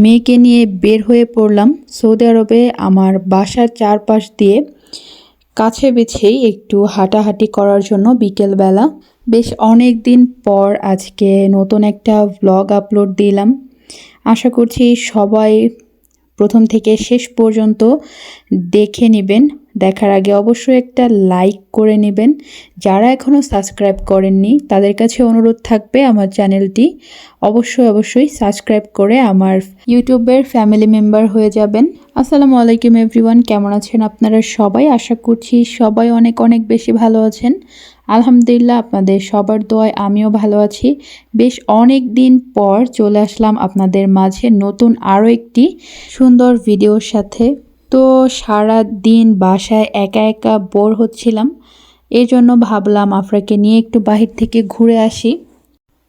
মেয়েকে নিয়ে বের হয়ে পড়লাম সৌদি আরবে আমার বাসার চারপাশ দিয়ে। কাছে বেছেই একটু হাঁটাহাঁটি করার জন্য বিকেলবেলা। বেশ অনেক দিন পর আজকে নতুন একটা ভ্লগ আপলোড দিলাম। আশা করছি সবাই প্রথম থেকে শেষ পর্যন্ত দেখে নেবেন। দেখার আগে অবশ্যই একটা লাইক করে নেবেন। যারা এখনও সাবস্ক্রাইব করেননি, তাদের কাছে অনুরোধ থাকবে আমার চ্যানেলটি। অবশ্যই অবশ্যই সাবস্ক্রাইব করে আমার ইউটিউবের ফ্যামিলি মেম্বার হয়ে যাবেন। আসসালামু আলাইকুম এভরিওয়ান কেমন আছেন আপনারা সবাই? আশা করছি সবাই অনেক অনেক বেশি ভালো আছেন। আলহামদুলিল্লাহ আপনাদের সবার দোয়ায় আমিও ভালো আছি। বেশ অনেক দিন পর চলে আসলাম আপনাদের মাঝে নতুন আরও একটি সুন্দর ভিডিওর সাথে। তো সারা দিন বাসায় একা একা বোর হচ্ছিলাম। এই জন্য ভাবলাম আফরাকে নিয়ে একটু বাহির থেকে ঘুরে আসি।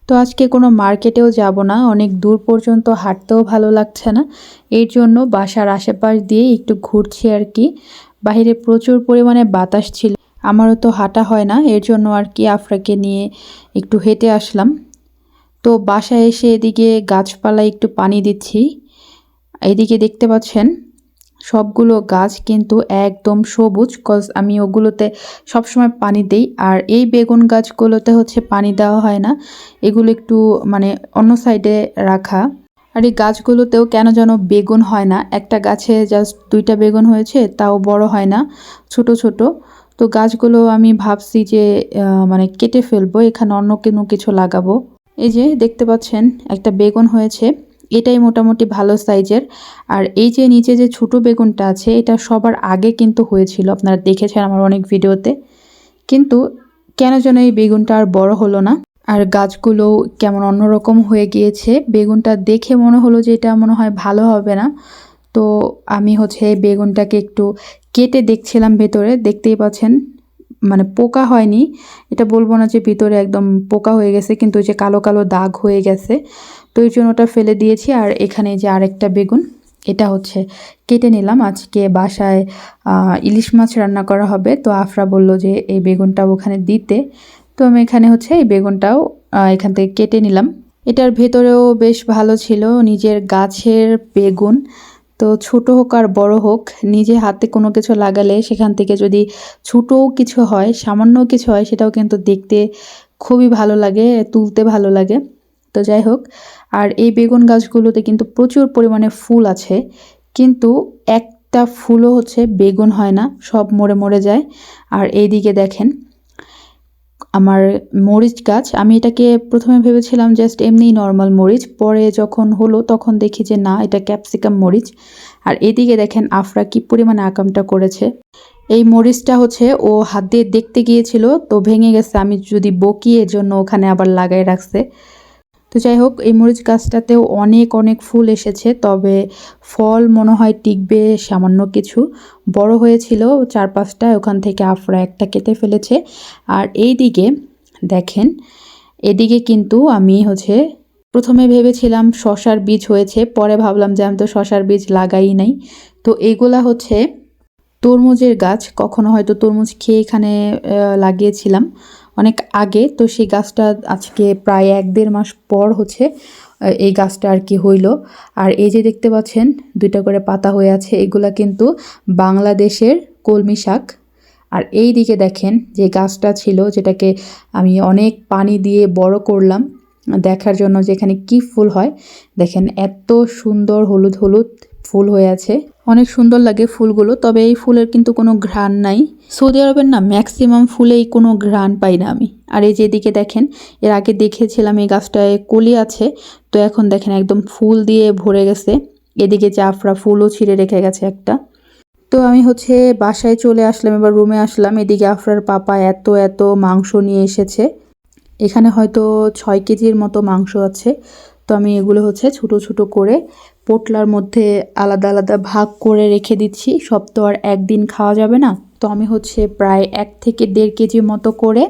তো আজকে কোনো মার্কেটেও যাব না, অনেক দূর পর্যন্ত হাঁটতেও ভালো লাগছে না। এর জন্য বাসার আশেপাশ দিয়ে একটু ঘুরছি আর কি। বাহিরে প্রচুর পরিমাণে বাতাস ছিল। আমারও তো হাঁটা হয় না, এর জন্য আর কি আফরাকে নিয়ে একটু হেঁটে আসলাম। তো বাসায় এসে এদিকে গাছপালায় একটু পানি দিচ্ছি। এদিকে দেখতে পাচ্ছেন, সবগুলো গাছ কিন্তু একদম সবুজ কজ আমি ওগুলোতে সবসময় পানি দেই। আর এই বেগুন গাছগুলোতে হচ্ছে পানি দেওয়া হয় না, এগুলো একটু মানে অন্য সাইডে রাখা। আর এই গাছগুলোতেও কেন যেন বেগুন হয় না, একটা গাছে জাস্ট দুইটা বেগুন হয়েছে, তাও বড় হয় না, ছোট ছোট। তো গাছগুলো আমি ভাবছি যে মানে কেটে ফেলব, এখানে অন্য কোনো কিছু লাগাবো। এই যে দেখতে পাচ্ছেন, একটা বেগুন হয়েছে, এটাই মোটামুটি ভালো সাইজের। আর এই যে নিচে যে ছোটো বেগুনটা আছে, এটা সবার আগে কিন্তু হয়েছিল, আপনারা দেখেছেন আমার অনেক ভিডিওতে। কিন্তু কেন যেন এই বেগুনটা আর বড় হলো না, আর গাছগুলো কেমন অন্যরকম হয়ে গিয়েছে। বেগুনটা দেখে মনে হলো যে এটা মনে হয় ভালো হবে না। তো আমি হচ্ছে বেগুনটাকে একটু কেটে দেখছিলাম ভেতরে, দেখতেই পাচ্ছেন মানে পোকা হয়নি। এটা বলব না যে ভিতরে একদম পোকা হয়ে গেছে, কিন্তু যে কালো কালো দাগ হয়ে গেছে। তো এই জন্য ওটা ফেলে দিয়েছি, আর এখানে যে আরেকটা বেগুন, এটা হচ্ছে কেটে নিলাম। আজকে বাসায় ইলিশ মাছ রান্না করা হবে। তো আফরা বলল যে এই বেগুনটা ওখানে দিতে। তো আমি এখানে হচ্ছে এই বেগুনটাও এখান থেকে কেটে নিলাম। এটার ভেতরেও বেশ ভালো ছিল নিজের গাছের বেগুন। তো ছোট হোক আর বড় হোক, নিজে হাতে কোনো কিছু লাগালে সেখান থেকে যদি ছোটও কিছু হয় সামান্য কিছু হয়, সেটাও কিন্তু দেখতে খুবই ভালো লাগে, তুলতে ভালো লাগে। তো যাই হোক, আর এই বেগুন গাছগুলোতে কিন্তু প্রচুর পরিমাণে ফুল আছে, কিন্তু একটা ফুলও হচ্ছে বেগুন হয় না, সব মরে মরে যায়। আর এইদিকে দেখেন আমার মরিচ গাছ, আমি এটাকে প্রথমে ভেবেছিলাম জাস্ট এমনি নর্মাল মরিচ, পরে যখন হলো তখন দেখি যে না, এটা ক্যাপসিকাম মরিচ। আর এদিকে দেখেন আফরা কি পরিমাণে আকামটা করেছে। এই মরিচটা হচ্ছে ও হাত দিয়ে দেখতে গিয়েছিল, তো ভেঙে গেছে, আমি যদি বকি এর জন্য ওখানে আবার লাগাই রাখছে। তো যাই হোক, এই মরিচ গাছটাতেও অনেক অনেক ফুল এসেছে, তবে ফল মনে হয় টিকবে সামান্য কিছু। বড় হয়েছিল চার পাঁচটা ওখান থেকে আফরা একটা কেটে ফেলেছে। আর এই দিকে দেখেন, এদিকে কিন্তু আমি হচ্ছে প্রথমে ভেবেছিলাম শশার বীজ হয়েছে, পরে ভাবলাম যে আমি তো শশার বীজ লাগাই নাই। তো এইগুলা হচ্ছে তরমুজের গাছ, কখনো হয়তো তরমুজ খেয়ে এখানে লাগিয়েছিলাম। অনেক আগে, তো সেই গাছটা আজকে প্রায় এক দেড় মাস পর হচ্ছে এই গাছটা আর কি হইল। আর এই যে দেখতে পাচ্ছেন, দুইটা করে পাতা হয়ে আছে, এগুলা কিন্তু বাংলাদেশের কলমি শাক। আর এই দিকে দেখেন যে গাছটা ছিল, যেটাকে আমি অনেক পানি দিয়ে বড় করলাম, দেখার জন্য যেখানে কি ফুল হয়। দেখেন এত সুন্দর হলুদ হলুদ ফুল হয়ে আছে। অনেক সুন্দর লাগে ফুলগুলো, তবে এই ফুলের কিন্তু কোনো ঘ্রাণ নাই। সৌদি আরবের না ম্যাক্সিমাম ফুলেই কোনো ঘ্রাণ পাই না আমি। আর এই যেদিকে দেখেন, এর আগে দেখেছিলাম এই গাছটায় কলি আছে, তো এখন দেখেন একদম ফুল দিয়ে ভরে গেছে। এদিকে জাফরা ফুলও ছিঁড়ে রেখে গেছে একটা। তো আমি হচ্ছে বাসায় চলে আসলাম, এবার রুমে আসলাম। এদিকে আফরার পাপা এত এত মাংস নিয়ে এসেছে। এখানে হয়তো ছয় কেজির মতো মাংস আছে। তো আমি এগুলো হচ্ছে ছোট ছোট করে পোটলার মধ্যে আলাদা আলাদা ভাগ করে রেখে দিচ্ছি। সব তো আর একদিন খাওয়া যাবে না। তো আমি হচ্ছে প্রায় এক থেকে দেড় কেজি মতো করে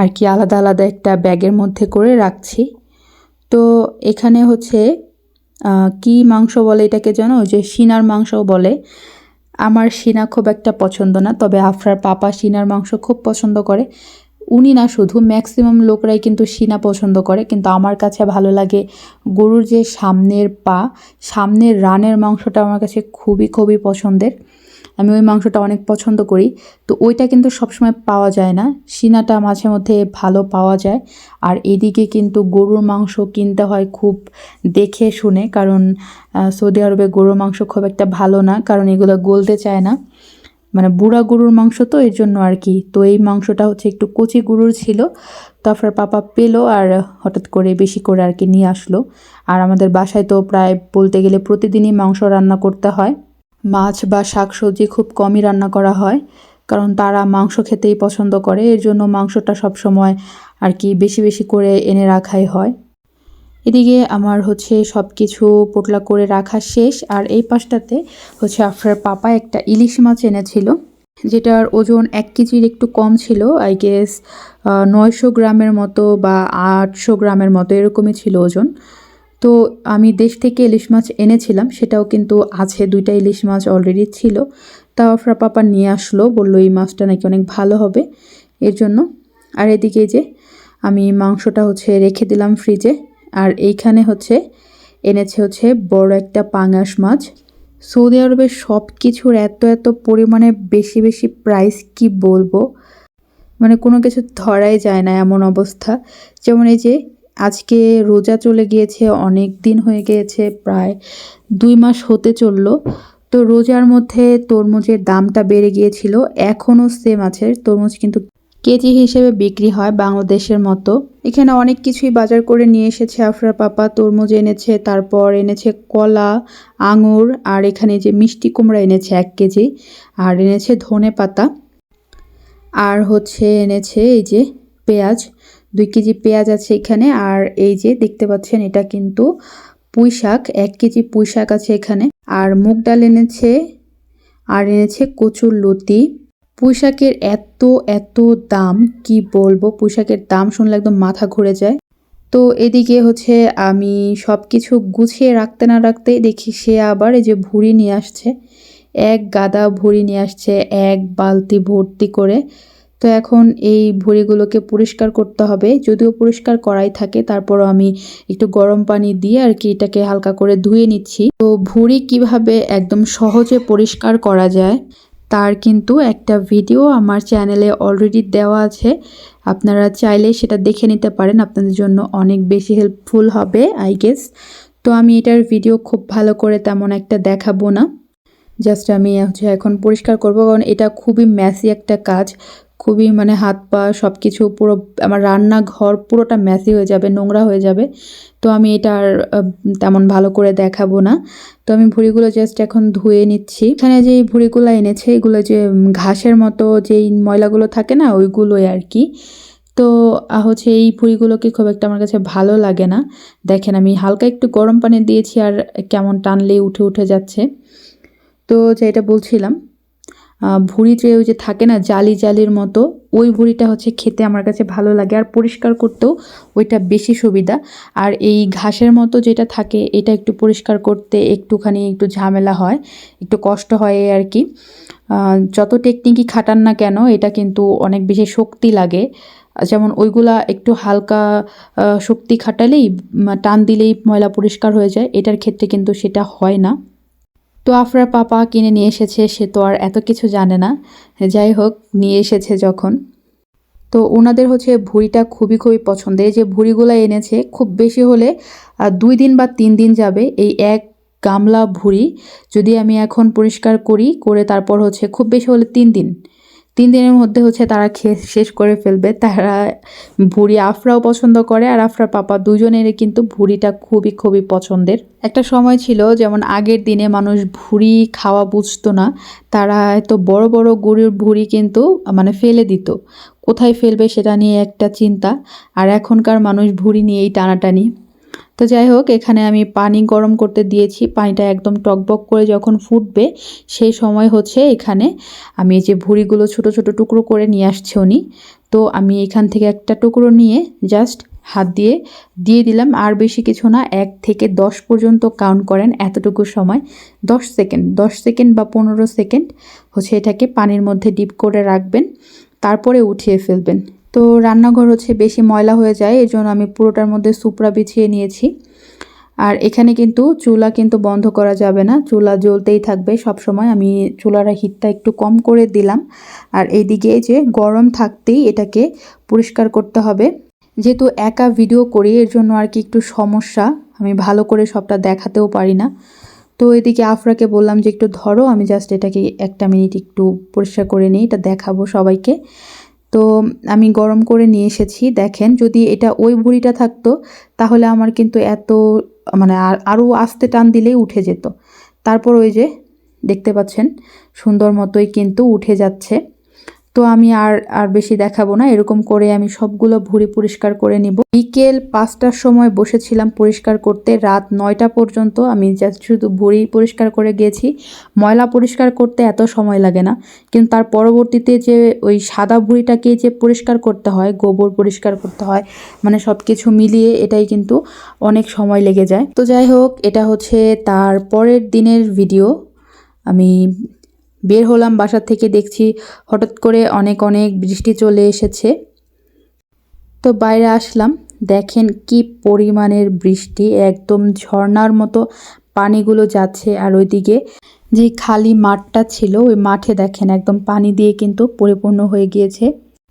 আর কি আলাদা আলাদা একটা ব্যাগের মধ্যে করে রাখছি। তো এখানে হচ্ছে কি মাংস বলে এটাকে জানো? যে সিনার মাংস বলে। আমার সিনা খুব একটা পছন্দ না, তবে আফরার পাপা সিনার মাংস খুব পছন্দ করে। উনি না শুধু ম্যাক্সিমাম লোকরাই কিন্তু সিনা পছন্দ করে, কিন্তু আমার কাছে ভালো লাগে গরুর যে সামনের পা, সামনের রানের মাংসটা আমার কাছে খুবই খুবই পছন্দের। আমি ওই মাংসটা অনেক পছন্দ করি। তো ওইটা কিন্তু সবসময় পাওয়া যায় না। সিনাটা মাঝে মধ্যে ভালো পাওয়া যায়। আর এদিকে কিন্তু গরুর মাংস কিনতে হয় খুব দেখে শুনে, কারণ সৌদি আরবে গরুর মাংস খুব একটা ভালো না, কারণ এগুলো গলতে চায় না। মানে বুড়া গরুর মাংস তো, এর জন্য আর কি। তো এই মাংসটা হচ্ছে একটু কচি গরুর ছিল। তারপর পাপা পেল আর হঠাৎ করে বেশি করে আর কি নিয়ে আসলো। আর আমাদের বাসায় তো প্রায় বলতে গেলে প্রতিদিনই মাংস রান্না করতে হয়। মাছ বা শাকসবজি খুব কমই রান্না করা হয়, কারণ তারা মাংস খেতেই পছন্দ করে। এর জন্য মাংসটা সব সময় আর কি বেশি বেশি করে এনে রাখাই হয়। এদিকে আমার হচ্ছে সব কিছু পোটলা করে রাখা শেষ, আর এই পাশটাতে হচ্ছে আফরার পাপা একটা ইলিশ মাছ এনেছিল, যেটার ওজন এক কেজির একটু কম ছিল আই গেস নয়শো গ্রামের মতো বা আটশো গ্রামের মতো এরকমই ছিল ওজন। তো আমি দেশ থেকে ইলিশ মাছ এনেছিলাম, সেটাও কিন্তু আছে, দুইটা ইলিশ মাছ অলরেডি ছিল। তাও আফরা পাপা নিয়ে আসলো, বলল এই মাছটা নাকি অনেক ভালো হবে এর জন্য। আর এদিকে যে আমি মাংসটা হচ্ছে রেখে দিলাম ফ্রিজে আর এইখানে হচ্ছে, এনেছে হচ্ছে বড় একটা পাঙাশ মাছ। সৌদি আরবের সব কিছুর এত এত পরিমাণে বেশি বেশি প্রাইস কি বলব? মানে কোনো কিছু ধরাই যায় না এমন অবস্থা। যেমন এই যে, আজকে রোজা চলে গিয়েছে, অনেক দিন হয়ে গিয়েছে, প্রায় দুই মাস হতে চলল। তো রোজার মধ্যে তরমুজের দামটা বেড়ে গিয়েছিল, এখনও সেম আছে, তরমুজ কিন্তু কেজি হিসেবে বিক্রি হয় বাংলাদেশের মতো। এখানে অনেক কিছুই বাজার করে নিয়ে এসেছে আফরার পাপা, তরমুজ এনেছে, তারপর এনেছে কলা, আঙুর, আর এখানে যে মিষ্টি কুমড়া এনেছে এক কেজি, আর এনেছে ধনে পাতা, আর হচ্ছে এনেছে এই যে পেঁয়াজ, দুই কেজি পেঁয়াজ আছে এখানে, আর এই যে দেখতে পাচ্ছেন এটা কিন্তু পুঁই শাক, এক কেজি পুঁই শাক আছে এখানে, আর মুগ ডাল এনেছে, আর এনেছে কচুর লতি পুঁই শাকের এত এত দাম, কি বলব? পুঁই শাকের দাম শুনলে একদম মাথা ঘুরে যায়। তো এদিকে হচ্ছে আমি সব কিছু গুছিয়ে রাখতে না রাখতেই দেখি সে আবার এই যে ভুড়ি নিয়ে আসছে। এক গাদা ভুড়ি নিয়ে আসছে, এক বালতি ভর্তি করে। তো এখন এই ভুঁড়িগুলোকে পরিষ্কার করতে হবে। যদিও পরিষ্কার করাই থাকে, তারপরও আমি একটু গরম পানি দিয়ে আর কি এটাকে হালকা করে ধুয়ে নিচ্ছি। তো ভুঁড়ি কীভাবে একদম সহজে পরিষ্কার করা যায়? তার কিন্তু একটা ভিডিও আমার চ্যানেলে অলরেডি দেওয়া আছে। আপনারা চাইলে সেটা দেখে নিতে পারেন, আপনাদের জন্য অনেক বেশি হেল্পফুল হবে আই গেস তো আমি এটার ভিডিও খুব ভালো করে তেমন একটা দেখাবো না। জাস্ট আমি হচ্ছে এখন পরিষ্কার করব, কারণ এটা খুবই ম্যাসি একটা কাজ। খুবই মানে হাত পা সব কিছু পুরো আমার রান্নাঘর পুরোটা ম্যাসি হয়ে যাবে, নোংরা হয়ে যাবে। তো আমি এটা আর তেমন ভালো করে দেখাবো না। তো আমি ভুঁড়িগুলো জাস্ট এখন ধুয়ে নিচ্ছি। এখানে যে ভুঁড়িগুলো এনেছে, এগুলো যে ঘাসের মতো যেই ময়লাগুলো থাকে না, ওইগুলোই আর কি। তো হচ্ছে এই ভুঁড়িগুলোকে খুব একটা আমার কাছে ভালো লাগে না। দেখেন আমি হালকা একটু গরম পানি দিয়েছি আর কেমন টানলেই উঠে উঠে যাচ্ছে। তো যেটা বলছিলাম আহ, ভুঁড়ি যে ওই যে থাকে না জালি জালির মতো ওই ভুঁড়িটা হচ্ছে খেতে আমার কাছে ভালো লাগে। আর পরিষ্কার করতেও ওইটা বেশি সুবিধা। আর এই ঘাসের মতো যেটা থাকে এটা একটু পরিষ্কার করতে একটুখানি একটু ঝামেলা হয় একটু কষ্ট হয় আর কি। যত টেকনিকই খাটান না কেন এটা কিন্তু অনেক বেশি শক্তি লাগে। যেমন ওইগুলা একটু হালকা শক্তি খাটালেই টান দিলেই ময়লা পরিষ্কার হয়ে যায় এটার ক্ষেত্রে কিন্তু সেটা হয় না। তো আফরার পাপা কিনে নিয়ে এসেছে, সে তো আর এত কিছু জানে না। যাই হোক, নিয়ে এসেছে যখন। তো ওনাদের হচ্ছে ভুঁড়িটা খুবই খুবই পছন্দের। যে ভুঁড়িগুলো এনেছে, খুব বেশি হলে দুই দিন বা তিন দিন যাবে এই এক গামলা ভুঁড়ি। যদি আমি এখন পরিষ্কার করি, করে তারপর হচ্ছে খুব বেশি হলে তিন দিন। তিন দিনের মধ্যে হচ্ছে তারা খেয়ে শেষ করে ফেলবে। তারা ভুঁড়ি আফরাও পছন্দ করে আর আফরা পাপা দুজনেরই কিন্তু ভুঁড়িটা খুবই খুবই পছন্দের। একটা সময় ছিল যেমন আগের দিনে মানুষ ভুঁড়ি খাওয়া বুঝতো না। তারা এত বড় বড় গরুর ভুঁড়ি কিন্তু মানে ফেলে দিত। কোথায় ফেলবে সেটা নিয়ে একটা চিন্তা। আর এখনকার মানুষ ভুঁড়ি নিয়েই টানাটানি। তো যাই হোক, এখানে আমি পানি গরম করতে দিয়েছি। পানিটা একদম টকবক করে যখন ফুটবে, সেই সময় হচ্ছে এখানে আমি এই যে ভুঁড়িগুলো ছোট ছোট টুকরো করে নিয়ে আসছে উনি। তো আমি এখান থেকে একটা টুকরো নিয়ে জাস্ট হাত দিয়ে দিয়ে দিলাম। আর বেশি কিছু না, এক থেকে দশ পর্যন্ত কাউন্ট করেন এতটুকু সময়। দশ সেকেন্ড দশ সেকেন্ড বা পনেরো সেকেন্ড হচ্ছে এটাকে পানির মধ্যে ডিপ করে রাখবেন। তারপরে উঠিয়ে ফেলবেন। তো রান্নাঘর হচ্ছে বেশি ময়লা হয়ে যায় এই জন্য আমি পুরোটার মধ্যে সুপড়া বিছিয়ে নিয়েছি। আর এখানে কিন্তু চুলা কিন্তু বন্ধ করা যাবে না, চুলা জ্বলতেই থাকবে সব সময় আমি চুলার হিটটা একটু কম করে দিলাম। আর এইদিকে যে গরম থাকতেই এটাকে পরিষ্কার করতে হবে। যেহেতু একা ভিডিও করি, এর জন্য আর কি একটু সমস্যা, আমি ভালো করে সবটা দেখাতেও পারি না। তো এদিকে আফরাকে বললাম যে, একটু ধরো, আমি জাস্ট এটাকে একটা মিনিট একটু পরিষ্কার করে নিই, এটা দেখাবো সবাইকে। তো আমি গরম করে নিয়ে এসেছি। দেখেন, যদি এটা ওই ভুঁড়িটা থাকতো, তাহলে আমার কিন্তু এত মানে আর, আরও আস্তে টান দিলেই উঠে যেত। তারপর ওই যে, দেখতে পাচ্ছেন, সুন্দর মতোই কিন্তু উঠে যাচ্ছে। তো আমি আর আর বেশি দেখাবো না। এরকম করে আমি সবগুলো ভুঁড়ি পরিষ্কার করে নিব। বিকেল পাঁচটার সময় বসেছিলাম পরিষ্কার করতে। রাত নয়টা পর্যন্ত আমি শুধু ভুঁড়ি পরিষ্কার করে গেছি। ময়লা পরিষ্কার করতে এত সময় লাগে না। কিন্তু তার পরবর্তীতে যে ওই সাদা ভুঁড়িটাকে যে পরিষ্কার করতে হয়, গোবর পরিষ্কার করতে হয় মানে সব কিছু মিলিয়ে এটাই কিন্তু অনেক সময় লেগে যায়। তো যাই হোক, এটা হচ্ছে তার পরের দিনের ভিডিও। আমি বের হলাম বাসা থেকে দেখছি হঠাৎ করে অনেক অনেক বৃষ্টি চলে এসেছে। তো বাইরে আসলাম, দেখেন কি পরিমাণের বৃষ্টি, একদম ঝর্ণার মতো পানিগুলো যাচ্ছে। আর ওইদিকে যে খালি মাঠটা ছিল, ওই মাঠে দেখেন একদম পানি দিয়ে কিন্তু পরিপূর্ণ হয়ে গিয়েছে।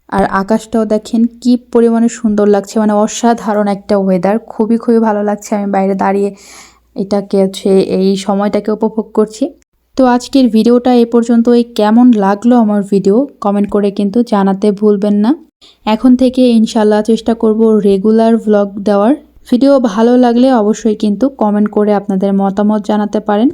আর আকাশটাও দেখেন কি পরিমাণে সুন্দর লাগছে মানে অসাধারণ একটা ওয়েদার খুবই খুবই ভালো লাগছে। আমি বাইরে দাঁড়িয়ে এটাকে হচ্ছে এই সময়টাকে উপভোগ করছি। তো আজকের ভিডিওটা এ পর্যন্তই। কেমন লাগল আমার ভিডিও? কমেন্ট করে কিন্তু জানাতে ভুলবেন না। এখন থেকে ইনশাল্লাহ চেষ্টা করব রেগুলার ভ্লগ দেওয়ার। ভিডিও ভালো লাগলে অবশ্যই কিন্তু কমেন্ট করে আপনাদের মতামত জানাতে পারেন।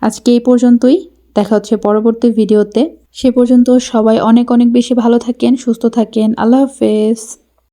আজকে এই পর্যন্তই। দেখা হচ্ছে পরবর্তী ভিডিওতে। সে পর্যন্ত সবাই অনেক অনেক বেশি ভালো থাকেন, সুস্থ থাকেন। আল্লাহ হাফেজ।